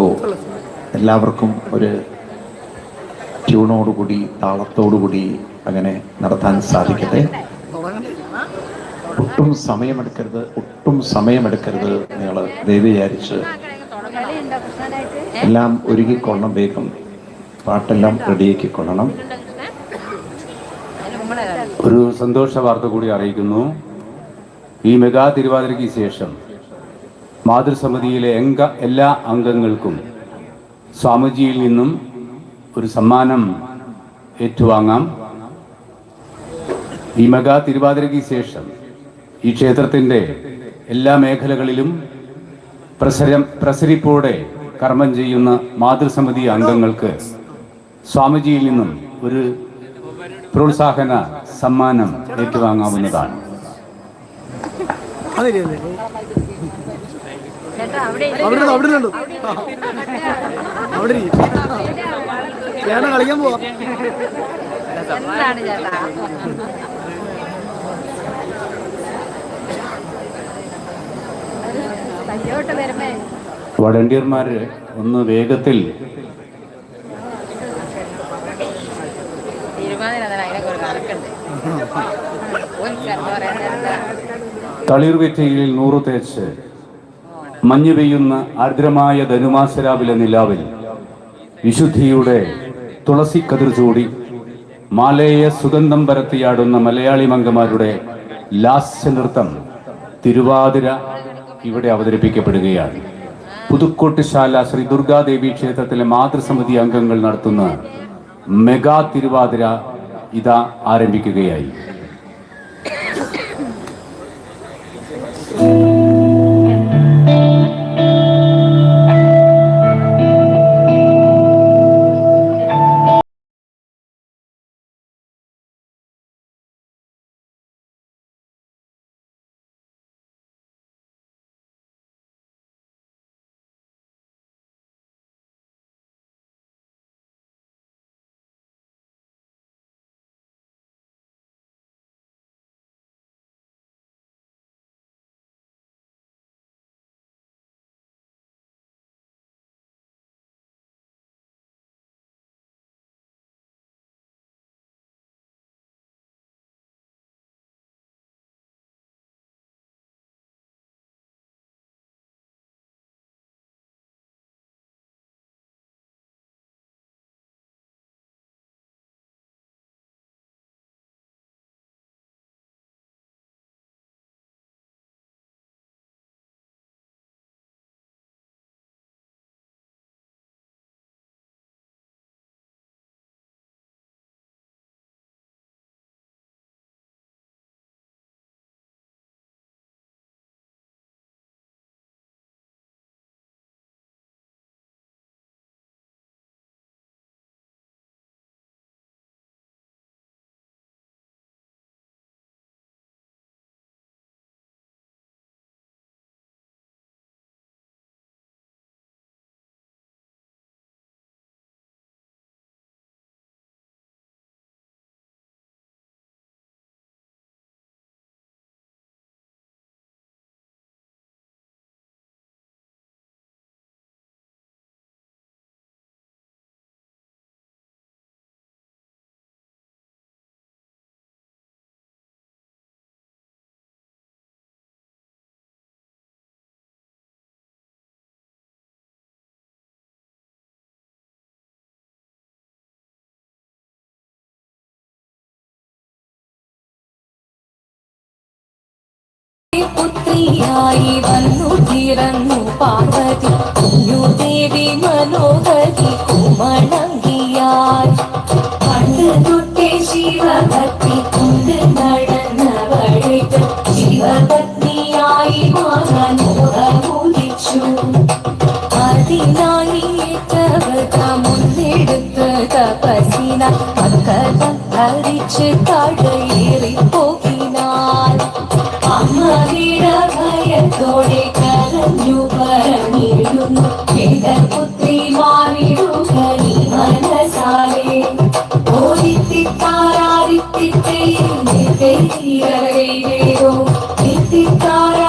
ഓ എല്ലാവർക്കും ഒരു ട്യൂണോടുകൂടി താളത്തോടുകൂടി അങ്ങനെ നടത്താൻ സാധിക്കട്ടെ. ഒട്ടും സമയമെടുക്കരുത് ഒട്ടും സമയമെടുക്കരുത് നിങ്ങൾ ദയവ് വിചാരിച്ച്. എല്ലാം ഒരുക്കിക്കൊള്ളണം വേഗം പാട്ടെല്ലാം റെഡിയാക്കിക്കൊള്ളണം. ഒരു സന്തോഷ വാർത്ത കൂടി അറിയിക്കുന്നു. ഈ മെഗാ തിരുവാതിരയ്ക്ക് ശേഷം മാതൃസമിതിയിലെ എങ്ക എല്ലാ അംഗങ്ങൾക്കും സ്വാമിജിയിൽ നിന്നും ഒരു സമ്മാനം ഏറ്റുവാങ്ങാം. ഈ മെഗാ തിരുവാതിരയ്ക്ക് ശേഷം ഈ ക്ഷേത്രത്തിന്റെ എല്ലാ മേഖലകളിലും പ്രസരം പ്രസരിപ്പോടെ കർമ്മം ചെയ്യുന്ന മാതൃസമിതി അംഗങ്ങൾക്ക് സ്വാമിജിയിൽ നിന്നും ഒരു പ്രോത്സാഹന സമ്മാനം ഏറ്റുവാങ്ങാവുന്നതാണ്. അവിടെ അവിടെ. ചേട്ടൻ കളിക്കാൻ പോവാ. എന്താണ് ചേട്ടാ? കയ്യോട്ട് ഒന്ന് വേഗത്തിൽ തളിർവെറ്റയിൽ നൂറ് തേച്ച് മഞ്ഞു പെയ്യുന്ന ആർദ്രമായ ധനുമാസരാവിലെ നിലാവിൽ വിശുദ്ധിയുടെ തുളസി കതിർ ചൂടി മാലേയ സുഗന്ധം പരത്തിയാടുന്ന മലയാളി മംഗമാരുടെ ലാസ്യ നൃത്തം തിരുവാതിര ഇവിടെ അവതരിപ്പിക്കപ്പെടുകയാണ്. പുതുക്കോട്ടുശാല ശ്രീ ദുർഗാദേവി ക്ഷേത്രത്തിലെ മാതൃസമിതി അംഗങ്ങൾ നടത്തുന്ന മെഗാ തിരുവാതിര ഇതാ ആരംഭിക്കുകയായി. പുത്രിയായി വന്നു തിറന്നു പാർവതി. കുഞ്ഞു ദേവി മനോഹരി കുമണങ്കിയായി പണ്ട് തൊട്ടേ ശിവഭക്തി കൊണ്ട് നടന്നവൾക്ക് ശിവഭക്തിയായി മാറാൻ മോഹമുദിച്ചു അതിനായി ഏറ്റവക മുന്നെടുത്ത് തപസിന മക്കള ഹരിച്ച് താഴേറി ഭയത്തോടെ കരഞ്ഞു പറഞ്ഞിരുന്നു പുത്രി മാറിടുക നീ മനസാലെ. ഓരിത്തിത്താരാരിത്തിത്തേരോ തിത്തിത്താരാരിത്തിത്തേരോ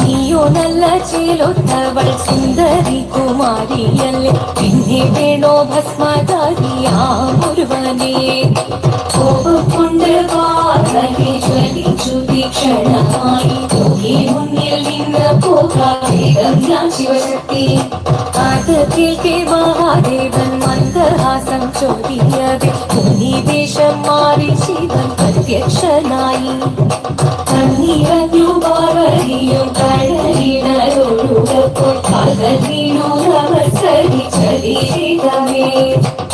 നീയൊന ചേലൊത്തവൾ സുന്ദരി കുമാരിയല്ലേ പിന്നെ വേണോ ഭസ്മധാരിയാമൊരുവനെ കോപക്കൊണ്ട് ജ്വലിച്ചു തീക്ഷണമായി നോക്കി മുന്നിൽ നിന്ന് പോകാതെ ഞാൻ ശിവശക്തി അത് കേൾക്കെ മഹാദേവൻ മന്ദഹാസം ചോദിയതെ മുനിവേഷം മാറി ശിവൻ പ്രത്യക്ഷനായി കണ്ണീരഞ്ഞു പാർവതിയും കടലിടലൊഴുകപ്പോൾ കടലിനോരവർ ചരിചരിതമേ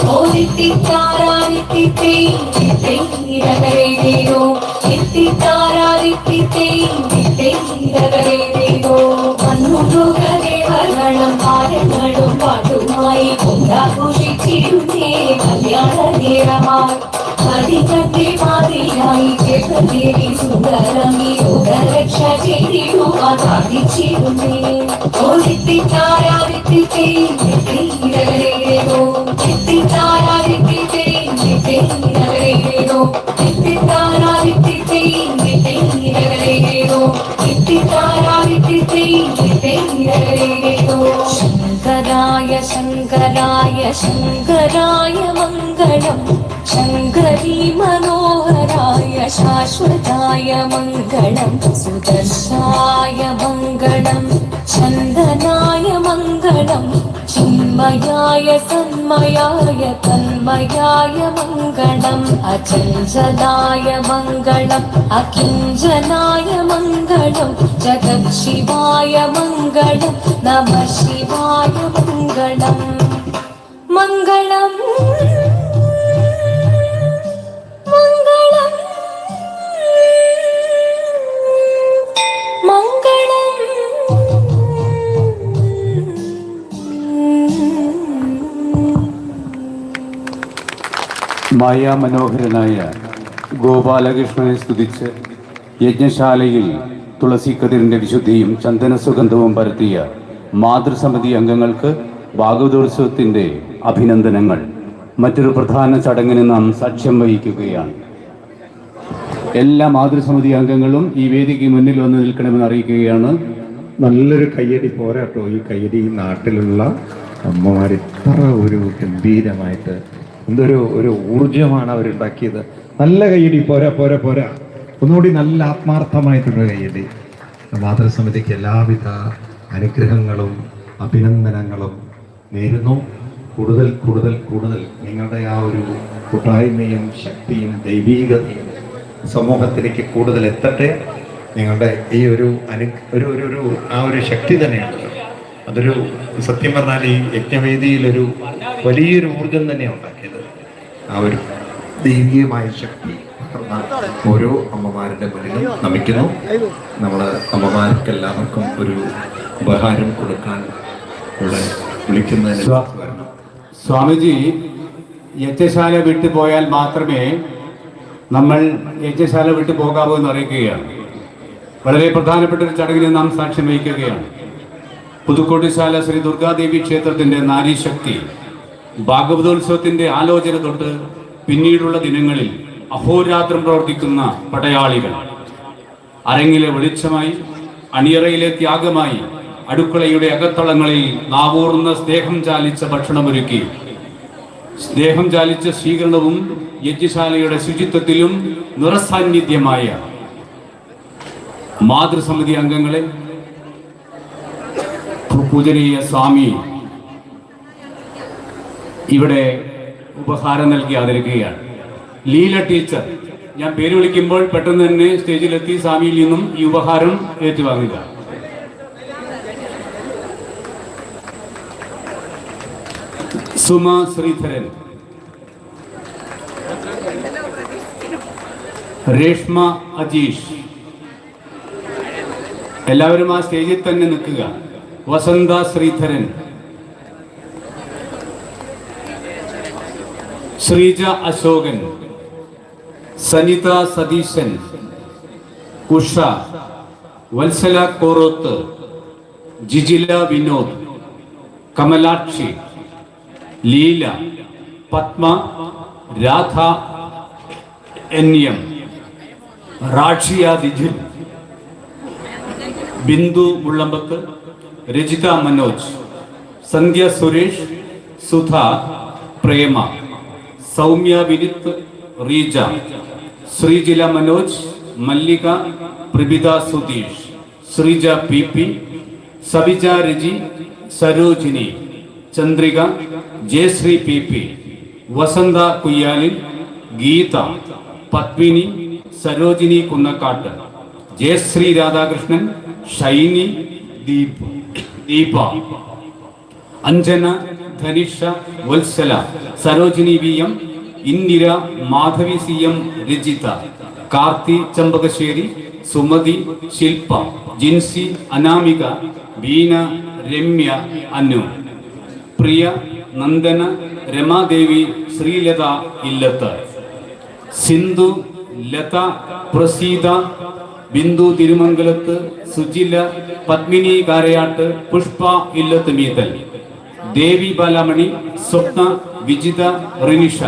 ഓരിത്തിത്താരാരിത്തിത്തേരോ എത്തിത്താരാരിത്തിത്തേരോ பாட்டுமாய் உண்டாகுஷி சிறுமே கல்யாண நேரமாய் பதி கட்டி மாதிரியாய் கேட்டதேவி சுந்தரமி உடரட்ச செய்திடுவா தாதி சிறுமே ஒழித்தி தாராவித்தி தெரிந்து தெரிகிறோ சித்தி தாராவித்தி தெரிந்து தெரிகிற शङ्कराय मङ्गलं शङ्करी मनोहराय शाश्वताय मङ्गडं सुदर्शाय मङ्गडं चन्दनाय मङ्गलं चिन्मयाय तन्मयाय तन्मयाय मङ्गलम् अचिजनाय मङ्गलम् अकिञ्जनाय मङ्गलं जगत् शिवाय मङ्गलं नमः शिवाय मङ्गलम् മംഗളം. മംഗളം. മംഗളം. മായാമനോഹരനായ ഗോപാലകൃഷ്ണനെ സ്തുതിച്ച് യജ്ഞശാലയിൽ തുളസിക്കതിരിന്റെ വിശുദ്ധിയും ചന്ദന സുഗന്ധവും പരത്തിയ മാതൃസമിതി അംഗങ്ങൾക്ക് ഭാഗവതോത്സവത്തിന്റെ അഭിനന്ദനങ്ങൾ. മറ്റൊരു പ്രധാന ചടങ്ങിന് നാം സാക്ഷ്യം വഹിക്കുകയാണ്. എല്ലാ മാതൃസമിതി അംഗങ്ങളും ഈ വേദിക്ക് മുന്നിൽ വന്ന് നിൽക്കണമെന്ന് അറിയിക്കുകയാണ്. നല്ലൊരു കയ്യടി പോരാട്ടോ ഈ കയ്യടി നാട്ടിലുള്ള അമ്മമാർ ഇത്ര ഒരു ഗംഭീരമായിട്ട് എന്തൊരു ഒരു ഊർജമാണ് അവരുണ്ടാക്കിയത്. നല്ല കയ്യടി. പോരാ പോരാ പോരാ. ഒന്നുകൂടി നല്ല ആത്മാർത്ഥമായിട്ടുള്ള കയ്യടി. മാതൃസമിതിക്ക് എല്ലാവിധ അനുഗ്രഹങ്ങളും അഭിനന്ദനങ്ങളും നേരുന്നു. കൂടുതൽ കൂടുതൽ കൂടുതൽ നിങ്ങളുടെ ആ ഒരു കൂട്ടായ്മയും ശക്തിയും ദൈവീകതയും സമൂഹത്തിലേക്ക് കൂടുതൽ എത്തട്ടെ. നിങ്ങളുടെ ഈ ഒരു അനു ഒരു ഒരു ഒരു ആ ഒരു ശക്തി തന്നെയാണ്. അതൊരു സത്യം പറഞ്ഞാൽ ഈ യജ്ഞവേദിയിലൊരു വലിയൊരു ഊർജം തന്നെ ഉണ്ടാക്കിയത്. ആ ഒരു ദൈവീയമായ ശക്തി ഓരോ അമ്മമാരുടെ മുന്നിലും നമിക്കുന്നു. നമ്മൾ അമ്മമാർക്കെല്ലാവർക്കും ഒരു ഉപഹാരം കൊടുക്കാൻ ഉള്ള വിളിക്കുന്നതിന് വരണം. സ്വാമിജി യജ്ഞശാല വിട്ടു പോയാൽ മാത്രമേ നമ്മൾ യജ്ഞശാല വിട്ടു പോകാവൂ എന്ന് അറിയിക്കുകയാണ്. വളരെ പ്രധാനപ്പെട്ട ഒരു ചടങ്ങിന് നാം സാക്ഷ്യം വഹിക്കുകയാണ്. പുതുക്കോട്ടിശാല ശ്രീ ദുർഗാദേവി ക്ഷേത്രത്തിന്റെ നാരീശക്തി ഭാഗവതോത്സവത്തിന്റെ ആലോചന തൊട്ട് പിന്നീടുള്ള ദിനങ്ങളിൽ അഹോരാത്രം പ്രവർത്തിക്കുന്ന പടയാളികൾ. അരങ്ങിലെ വെളിച്ചമായി അണിയറയിലെ ത്യാഗമായി അടുക്കളയുടെ അകത്തളങ്ങളിൽ നാവൂർന്ന സ്നേഹം ചാലിച്ച ഭക്ഷണമൊരുക്കി. സ്നേഹം ചാലിച്ച സ്വീകരണവും യജ്ഞശാലയുടെ ശുചിത്വത്തിലും നിറസാന്നിധ്യമായ മാതൃസമിതി അംഗങ്ങളെ പൂജനീയ സ്വാമി ഇവിടെ ഉപഹാരം നൽകി ആദരിക്കുകയാണ്. ലീല ടീച്ചർ ഞാൻ പേര് വിളിക്കുമ്പോൾ പെട്ടെന്ന് തന്നെ സ്റ്റേജിലെത്തി സ്വാമിയിൽ നിന്നും ഈ ഉപഹാരം ഏറ്റുവാങ്ങുക. സുമ ശ്രീധരൻ രേഷ്മ അജീഷ് എല്ലാവരും ആ സ്റ്റേജിൽ തന്നെ നിൽക്കുക വസന്ത Sreedharan Sreeja Ashokan Sanitha Satheesan Usha Vatsala Koroth ജിജില Vinod Kamalakshi Leela Padma Radha N M Rashiya Dijul Bindu Mullambath Rajitha Manoj Sandhya Suresh Sudha Prema Soumya Vinith Reeja Sreejila Manoj Mallika Prabhitha Sudheesh Sreeja P P Sabija Raji Sarojini. Chandrika Jayasree P P Vasantha Kuyyalil Geetha Padmini Sarojini Kunnakkatt Jayasree Radhakrishnan Shiny Deep Deepa. Anjana Dhanisha Vatsala Sarojini V M Indira Madhavi C M Rajitha Karthi Champakassery Sumathi Shilpa Jincy Anamika Beena Ramya Annu Priya Nandana Ramadevi Sreelatha ഇല്ലത്ത്. സിന്ധു ലത പ്രസീത ബിന്ദു തിരുമംഗലത്ത് സുജില പത്മിനി കാരയാട്ട് പുഷ്പ ഇല്ലത്ത് മീതൽ. ദേവി ബാലാമണി സ്വപ്ന വിജിത റിനിഷ.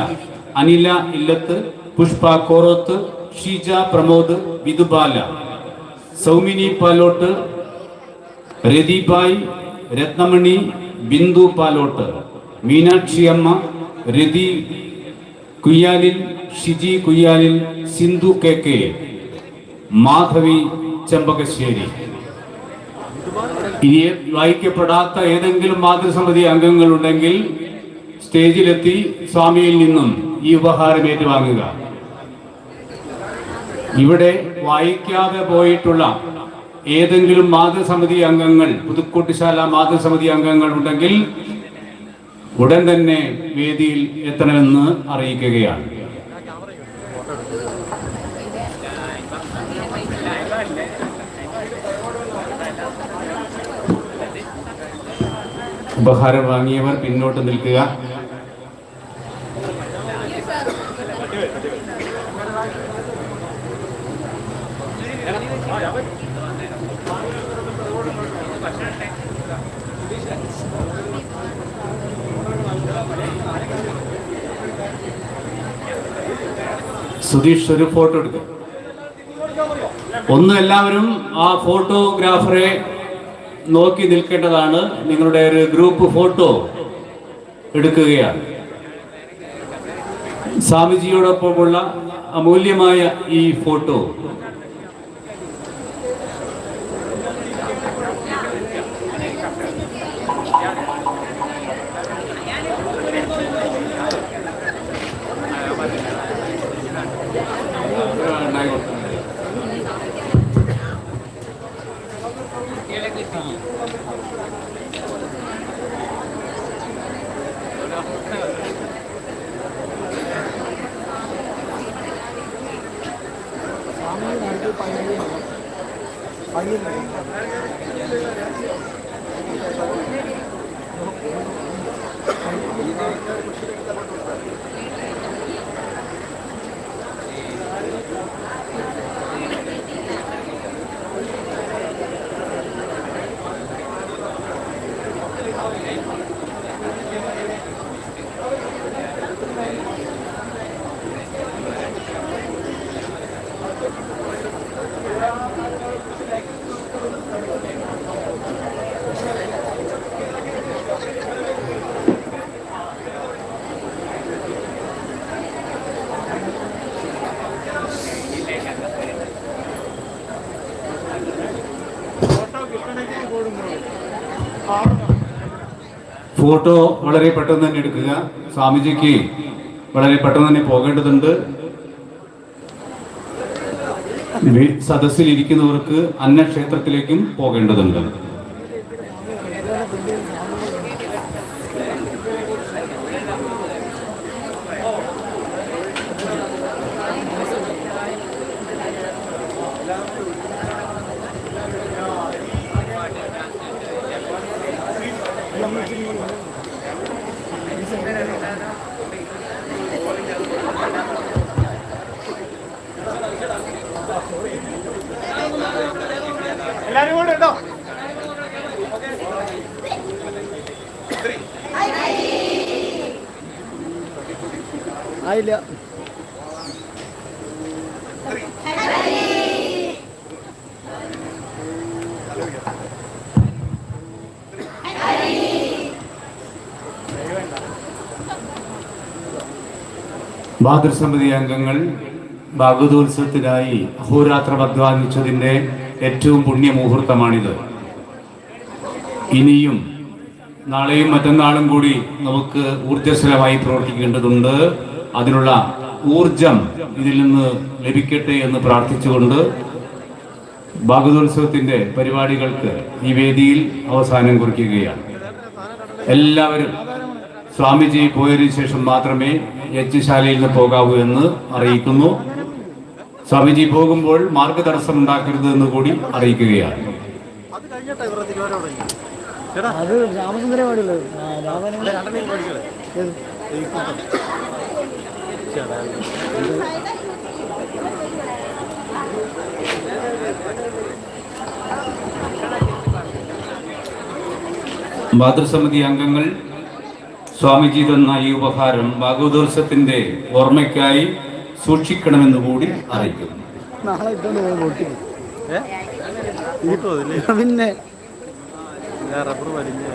അനില ഇല്ലത്ത് Pushpa Koroth Sheeja Pramod വിതുബാല Saumini Palott രതിബായ് Ratnamani Bindu Palott Meenakshi Amma Rathi കുയ്യാലിൽ Shiji കുയ്യാലിൽ Sindhu K K Madhavi Chembakassery. ഇനി വായിക്കപ്പെടാത്ത ഏതെങ്കിലും മാതൃസമിതി അംഗങ്ങളുണ്ടെങ്കിൽ സ്റ്റേജിലെത്തി സ്വാമിയിൽ നിന്നും ഈ ഉപഹാരം ഏറ്റുവാങ്ങുക. ഇവിടെ വായിക്കാതെ പോയിട്ടുള്ള ഏതെങ്കിലും മാതൃസമിതി അംഗങ്ങൾ പുതുക്കോട്ടിശാല മാതൃസമിതി അംഗങ്ങൾ ഉണ്ടെങ്കിൽ ഉടൻ തന്നെ വേദിയിൽ എത്തണമെന്ന് അറിയിക്കുകയാണ്. ഉപഹാരം വാങ്ങിയവർ പിന്നോട്ട് നിൽക്കുക. സുധീഷ് ഒരു ഫോട്ടോ എടുക്കും. ഒന്ന് എല്ലാവരും ആ ഫോട്ടോഗ്രാഫറെ നോക്കി നിൽക്കേണ്ടതാണ്. നിങ്ങളുടെ ഒരു ഗ്രൂപ്പ് ഫോട്ടോ എടുക്കുകയാണ്. സ്വാമിജിയോടൊപ്പമുള്ള അമൂല്യമായ ഈ ഫോട്ടോ. ഫോട്ടോ വളരെ പെട്ടെന്ന് തന്നെ എടുക്കുക. സ്വാമിജിക്ക് വളരെ പെട്ടെന്ന് തന്നെ പോകേണ്ടതുണ്ട്. സദസ്സിലിരിക്കുന്നവർക്ക് അന്നക്ഷേത്രത്തിലേക്കും പോകേണ്ടതുണ്ട്. ആയില്ല. മാതൃസമിതി അംഗങ്ങൾ ഭാഗവതോത്സവത്തിനായി അഹോരാത്രം അധ്വാനിച്ചതിന്റെ ഏറ്റവും പുണ്യ മുഹൂർത്തമാണിത്. ഇനിയും നാളെയും മറ്റന്നാളും കൂടി നമുക്ക് ഊർജസ്വലമായി പ്രവർത്തിക്കേണ്ടതുണ്ട്. അതിനുള്ള ഊർജം ഇതിൽ നിന്ന് ലഭിക്കട്ടെ എന്ന് പ്രാർത്ഥിച്ചുകൊണ്ട് ഭാഗതോത്സവത്തിന്റെ പരിപാടികൾക്ക് ഈ വേദിയിൽ അവസാനം കുറിക്കുകയാണ്. എല്ലാവരും സ്വാമിജി പോയതിനു ശേഷം മാത്രമേ യജ്ഞശാലയിൽ നിന്ന് പോകാവൂ എന്ന് അറിയിക്കുന്നു. സ്വാമിജി പോകുമ്പോൾ മാർഗതടസ്സം ഉണ്ടാക്കരുത് എന്ന് കൂടി അറിയിക്കുകയാണ്. അത് രാമചന്ദ്രൻ പാടിയുള്ളത് മാതൃസമിതി അംഗങ്ങൾ സ്വാമിജി തന്ന ഈ ഉപഹാരം ഭാഗവതോത്സവത്തിന്റെ ഓർമ്മയ്ക്കായി സൂക്ഷിക്കണമെന്ന് കൂടി അറിയിക്കുന്നു. പിന്നെ റബ്ബർ വലിഞ്ഞ്